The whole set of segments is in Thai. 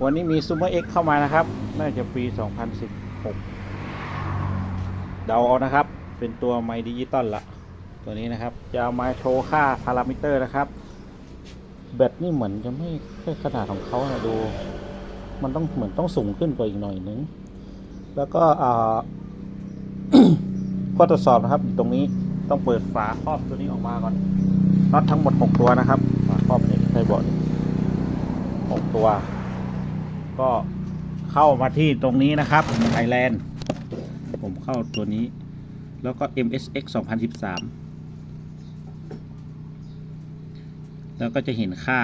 วันนี้มีซูเปอร์เอ็กเข้ามานะครับ น่าจะปี 2016 เดาเอานะครับ เป็นตัวไมดิจิตอลละตัวนี้นะครับ จะเอามาโชว์ค่าพารามิเตอร์นะครับ แบตนี่เหมือนจะไม่ใช่ขนาดของเขานะดู มันต้องเหมือนต้องสูงขึ้นกว่าอีกหน่อยนึง แล้วก็อ่าข้อตรวจสอบนะครับอยู่ตรงนี้ต้องเปิดฝาครอบตัวนี้ออกมาก่อนน็อตทั้งหมด 6 ตัวนะครับ ฝาครอบนี่ใช่บอด6ตัว ก็เข้ามาที่ตรงนี้นะครับไทยแลนด์ผมเข้าตัวนี้ แล้วก็ MSX 2013 แล้วก็จะเห็นค่า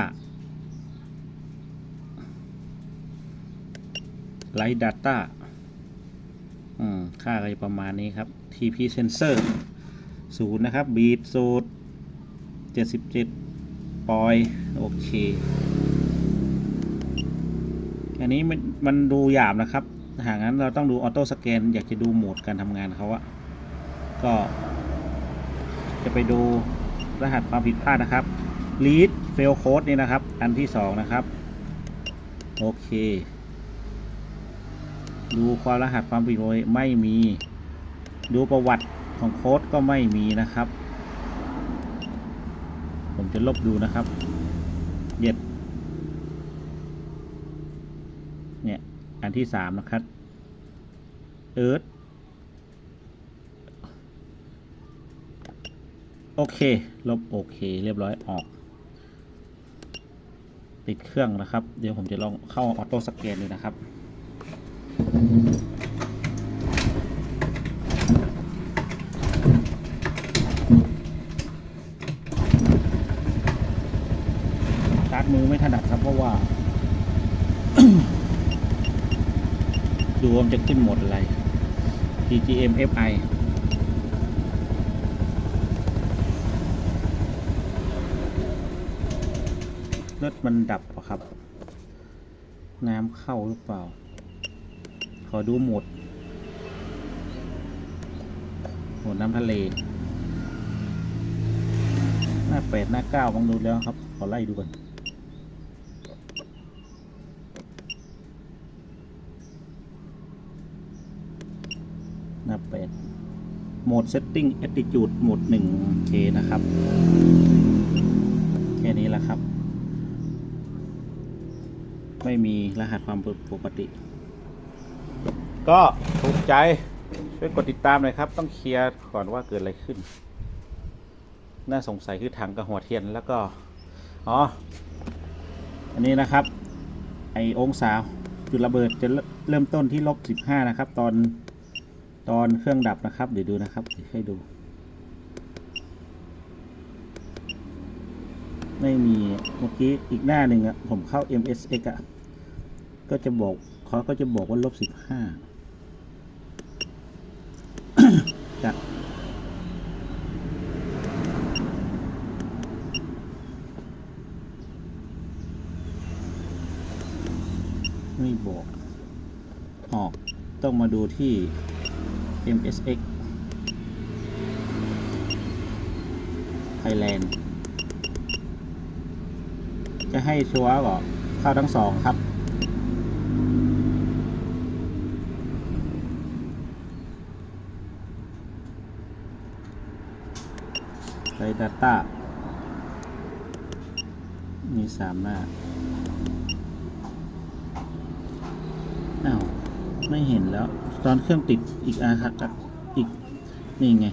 Light Data อืมค่าก็จะประมาณนี้ครับ TP Sensor ศูนย์นะครับ Beat สูตร77 ปอย โอเค อันนี้มันมันดูหยาบนะครับ หากงั้นเราต้องดูออโต้สแกน อยากจะดูโหมดการทำงานเขาอะก็ จะไปดูรหัสความผิดพลาดนะครับ lead fail code นี่นะครับ อันที่สองนะครับ โอเค ดูความรหัสความผิดพลาดไม่มี ดูประวัติของโค้ดก็ไม่มีนะครับ ผมจะลบดูนะครับเย็ด เนี่ยอันที่สามนะครับเอิร์ธโอเค ลบโอเค เรียบร้อยออก ติดเครื่องนะครับ เดี๋ยวผมจะลองเข้าออโต้สแกนดูนะครับตาร์ทมือไม่ถนัดครับเพราะว่า ดูว่ามันจะขึ้นหมดอะไร DGM FI รถมันดับเหรอครับ น้ำเข้าหรือเปล่า ขอดูหมดหมดน้ำทะเล หน้าแปดหน้าเก้าบังดูแล้วครับ ขอไล่ดูก่อน หน้าแปดโหมด setting attitude โหมด 1K นะครับ แค่นี้แหละครับ ไม่มีรหัสความปกติ ก็ถูกใจ ช่วยกดติดตามหน่อยครับ ต้องเคลียร์ก่อนว่าเกิดอะไรขึ้น น่าสงสัยคือถังกับหัวเทียนแล้วก็ อ๋อ อันนี้นะครับ ไอองศาจุดระเบิดจะเริ่มต้นที่ลบสิบห้านะครับ ตอน ตอนเครื่องดับนะครับ เดี๋ยวดูนะครับเดี๋ยวให้ดู ไม่มีเมื่อกี้อีกหน้าหนึ่งอะผมเข้า MSX อะก็จะบอกเขาก็จะบอกว่าลบสิบห้าจะไม่บอกออกต้องมาดูที่ MSX Thailand จะให้ชัวร์ก็เข้าทั้งสองครับไรดัตต้ามีสามหน้า อ้าว ไม่เห็นแล้ว ตอนเครื่องติดอีกอาคับอีกนี่ไง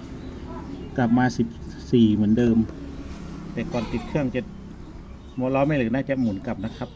กลับมาสิบสี่เหมือนเดิม แต่ก่อนติดเครื่องจะมอล้อไม่เหลือน่าจะหมุนกลับนะครับ